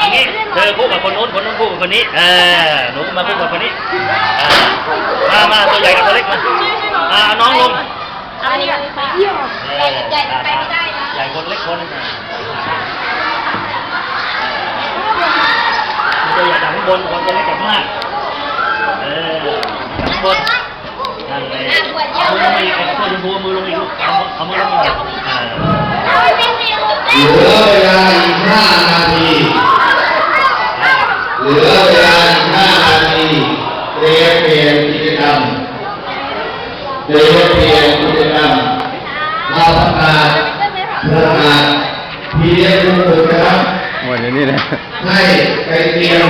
อันนี้เธอคู่กับคนนู้นคนนู้นคู่กับคนนี้เออหนูก็มาคู่กับคนนี้เออมามาตัวใหญ่กับตัวเล็กมาอ่าเอาน้องลงเอาอันนี้ก่อนเออใหญ่ไปไม่ได้นะใหญ่คนเล็กคนอะตัวใหญ่จากข้างบนคนตัวเล็กจากข้างล่างเออจากข้างบนนั่นเลยเอามือลงมาอีกตัวชมพูเอามือลงอีกลูกเอามือเอามือลงอีกอ่า เหลือเวลาอีกห้านาที เหลือเวลาอีกห้านาทีเตรียมเปลี่ยนกิจกรรมเตรียมเปลี่ยนกิจกรรมมาประกาศประกาศเพียงทุกคนนะครับวันนี้นี่นะให้ไปเตรียม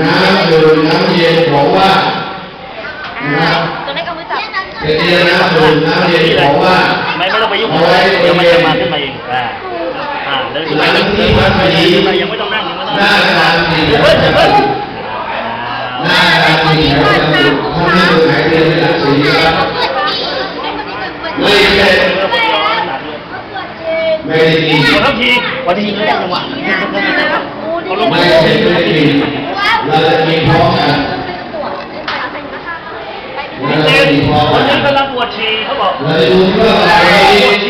น้ำดื่มน้ำเย็นของว่างนะครับตัวเล็กเอามือจับไปเตรียมน้ำดื่มน้ำเย็นของว่างไม่ไม่ต้องไปยุ่งเอากับไว้มันบเดี๋ยวริมันเวจะณมาขึ้นมาเองอ่าอ่าเดินขึ้นหมาลัเดิงนที่ขึ้นวัมาดพอดียังไม่ต้องนั่งยังไม่ต้องหน้านั่งกระดานสี่เฮ้ยเฮ้ยหน้ากระดานสี่นะครับถ้าไม่ดูไหนเรียนไม่หลักสี่นะครับไม่ใช่ไม่ได้กินเดี๋ยวทัทีพอทีเลยได้จังหวะเขาลงไม่ใช่ไม่ได้กินเราจะกินพร้อมกันเราจะเต้นกินพร้อมคนกันี้นกำลังปวดฉี่เขาบอกเราจะดูเพื่ออะไรปวดฉี่